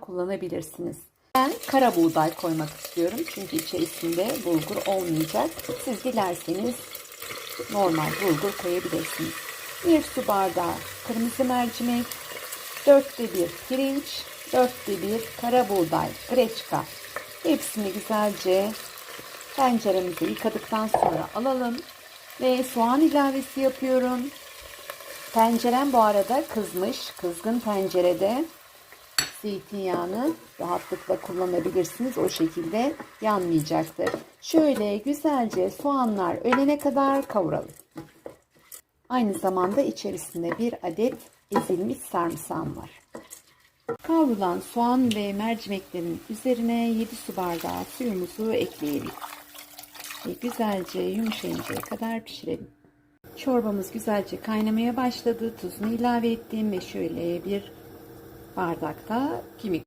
kullanabilirsiniz. Ben kara buğday koymak istiyorum. Çünkü içerisinde bulgur olmayacak. Siz dilerseniz normal bulgur koyabilirsiniz. Bir su bardağı kırmızı mercimek, dörtte bir pirinç, dörtte bir kara buğday, greçka. Hepsini güzelce tenceremizi yıkadıktan sonra alalım ve soğan ilavesi yapıyorum. Tencerem bu arada kızmış. Kızgın tencerede zeytinyağını rahatlıkla kullanabilirsiniz. O şekilde yanmayacaktır. Şöyle güzelce soğanlar ölene kadar kavuralım. Aynı zamanda içerisinde bir adet ezilmiş sarımsağım var. Kavrulan soğan ve mercimeklerin üzerine 7 su bardağı suyumuzu ekleyelim. Ve güzelce yumuşayıncaya kadar pişirelim. Çorbamız güzelce kaynamaya başladı. Tuzunu ilave ettim ve şöyle bir bardakta kemik